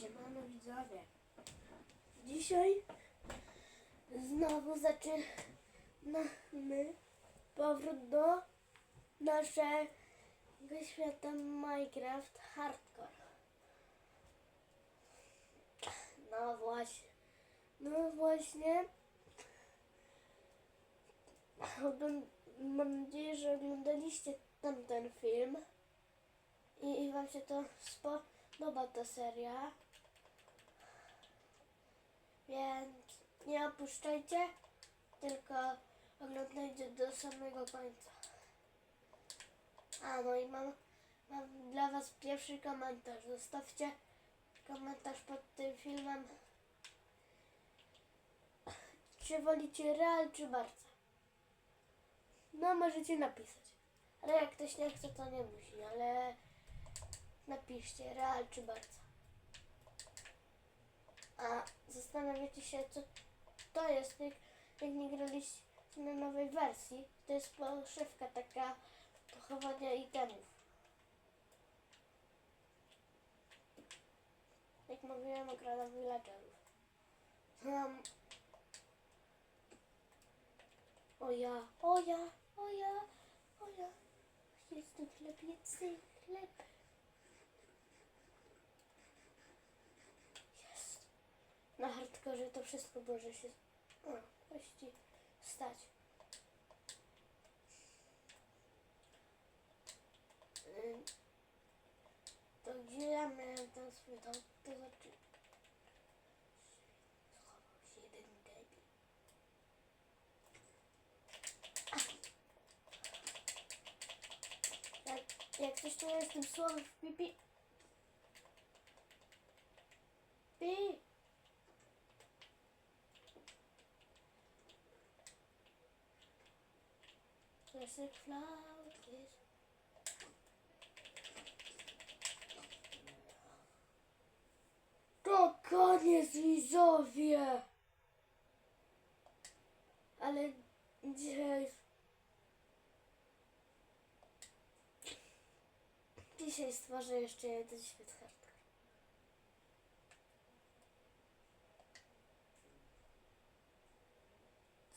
Siemano widzowie. Dzisiaj znowu zaczynamy powrót do naszego świata Minecraft Hardcore. No właśnie. No właśnie. Mam nadzieję, że oglądaliście tamten film i Wam się to spodoba ta seria. Więc nie opuszczajcie, tylko oglądajcie do samego końca. A no i mam, mam dla Was pierwszy komentarz. Zostawcie komentarz pod tym filmem. Czy wolicie real czy barca? No możecie napisać. Ale jak ktoś nie chce, to nie musi, ale napiszcie real czy barca. A zastanawiacie się, co to jest, jak, jak nie graliście na nowej wersji. To jest poszywka taka do chowania itemów. Jak mówiłem, okradam villagerów. Um, o ja, o ja, o ja, o ja. Jestem chlebicy, chleb. Jest. Na hardkorze to wszystko może się o, właściwie stać. To gdzie ja miałem ten swój dom? To znaczy... Schował się jeden debil. Jak, jak coś tu jest tym słowem w pipi... Classic flowers. To koniec widzowie! Ale dzisiaj... Dzisiaj stworzę jeszcze jeden świat hardcore.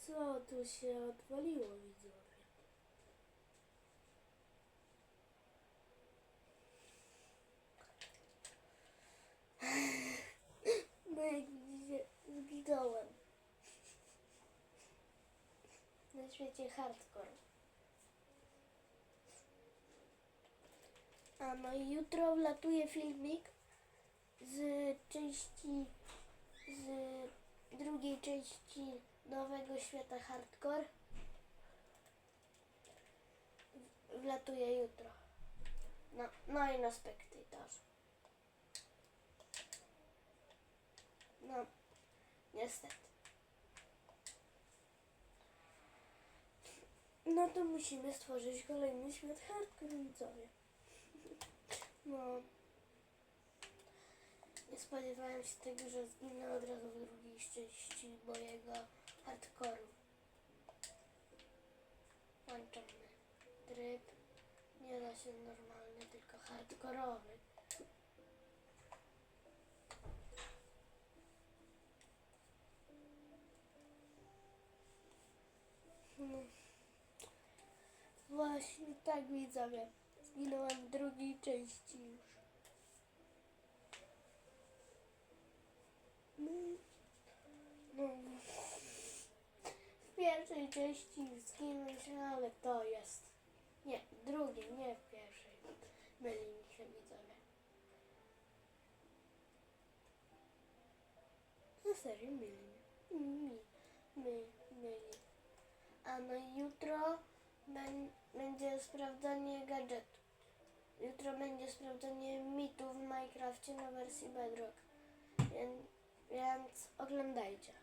Co tu się odwaliło widzowie? No jak zginąłem. Na świecie hardcore. A no i jutro wlatuje filmik z części, z drugiej części nowego świata hardcore. Wlatuje jutro. No, no i na spektatorze. No, niestety. No to musimy stworzyć kolejny świat hardcore widzowie. No. Nie spodziewałem się tego, że zginę od razu w drugiej części mojego hardcore'u. Włączony tryb. Nie da się normalny, tylko hardkorowy. No. Właśnie tak widzowie. Zginąłem drugiej części już. No. No. W pierwszej części się, ale to jest. Nie, drugiej, nie w pierwszej. Myli mi się widzowie. Na serio myli. Mi, my, myli. A no jutro będzie sprawdzanie gadżetu. Jutro będzie sprawdzanie mitów w Minecrafcie na wersji Bedrock. Więc, więc oglądajcie.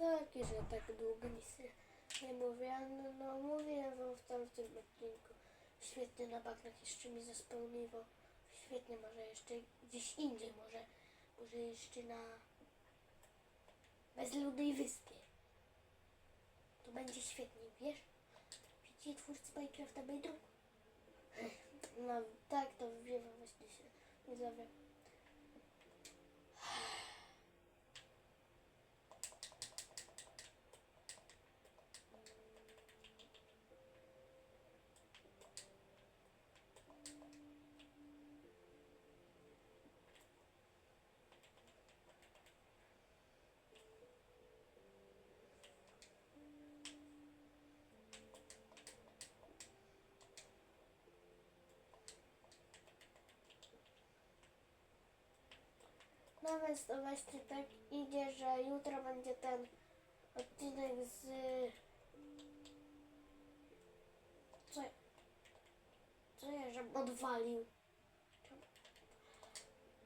Taki, że tak długo nic nie mówię, no, no mówiłem wam w tamtym odcinku. Świetnie na bagnach jeszcze mi zaspełniło. Świetnie, może jeszcze gdzieś indziej, może, może jeszcze na bezludnej wyspie. To będzie świetnie, wiesz? Wiecie, twórcy Minecrafta będą? No tak, to wiem właśnie się widzowie. To właśnie tak idzie, że jutro będzie ten odcinek z... Co, co ja żem odwalił?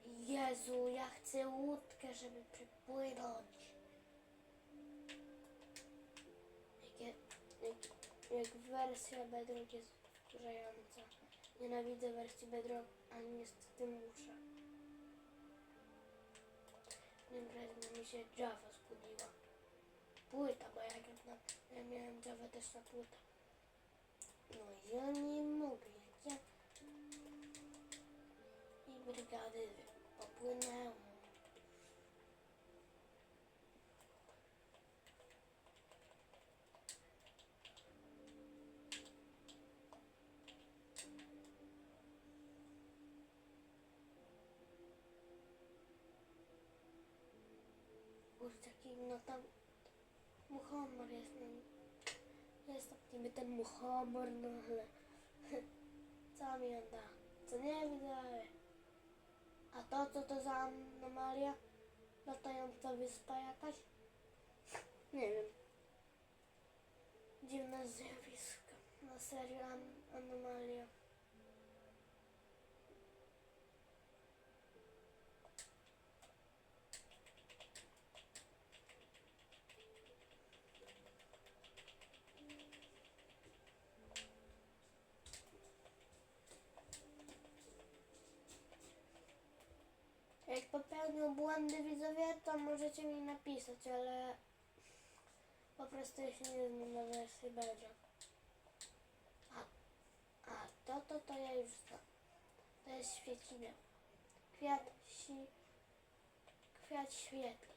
Jezu, ja chcę łódkę, żeby przypłynąć. Jak, jak, jak wersja Bedrock jest wkurzająca. Nienawidzę wersji Bedrock, ale niestety muszę. Razem mi się Java zbudziła. Płyta, bo na, ja miałem Java też na płytę. No ja nie mogę, jak ja... I brygady popłynęło. Kurczaki, no tam muchomor jest, no. Jest tam niby ten muchomor, no ale co mi on da? Co nie widzę. A to co to za anomalia? Latająca wyspa jakaś? Nie wiem. Dziwne zjawisko. Na serio an anomalia. Jak popełnił błędy widzowie, to możecie mi napisać, ale po prostu ja nie znam na wersji Bedrock. A, a to, to, to ja już znam. To jest świecinia. Kwiat, si, kwiat świetli.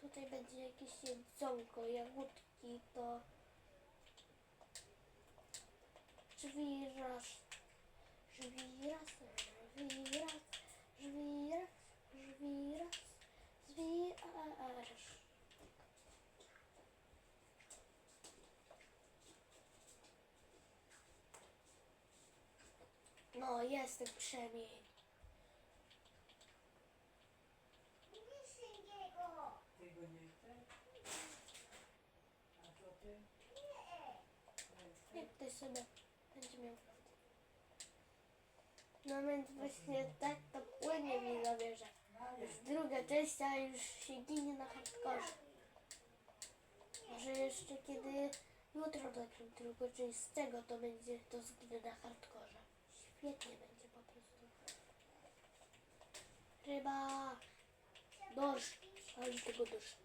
Tutaj będzie jakieś jedzonko, jagódki, to żwirasz, żwirasz, żwirasz, jestem przemień. Ty go nie chcesz? A co ty? Jak ktoś sobie będzie miał. No więc właśnie tak to płynie mi zawierza. Już druga część, a już się ginie na hardkorze. Może jeszcze kiedy jutro nagram drugą część z tego, to będzie to zginę na hardkorze. Świetnie będzie po prostu. Ryba. Dorsz. Ale tego dorsz.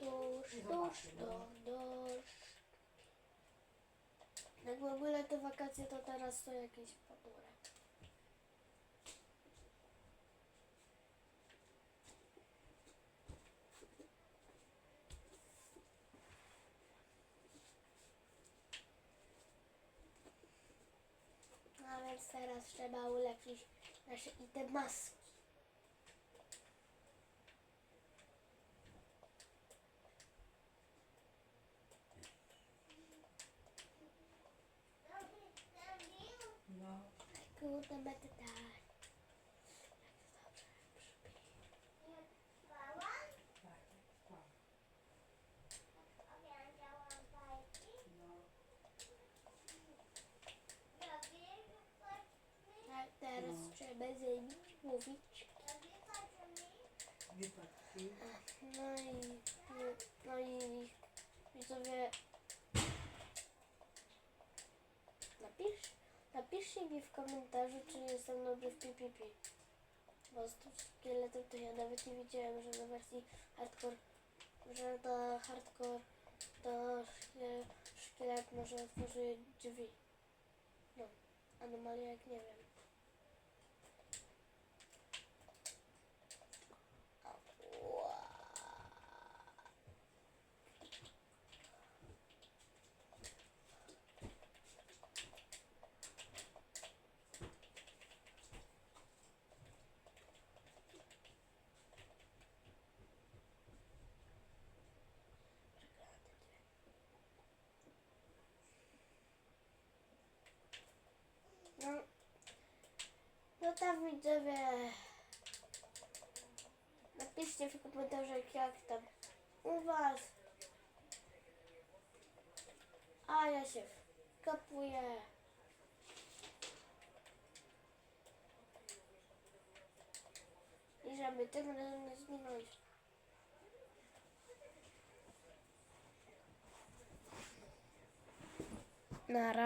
Dorsz, dorsz, dorsz, dorsz. Jak w ogóle te wakacje to teraz są jakieś ponure. No a więc teraz trzeba ulepszyć nasze item maski. No, Kurde, będę tak. tak, mówić. No i, no i widzowie, napisz, napiszcie mi w komentarzu, czy jestem dobry w PPP. Bo z tym szkieletem to ja nawet nie widziałem, że na wersji hardcore, że na hardcore to szkielet może otworzy drzwi. No, anomalia jak nie wiem. No, no tam widzowie. Napiszcie w komentarzach jak tam u was. A ja się wkopuję. I żeby tym razem nie zginąć. Nara.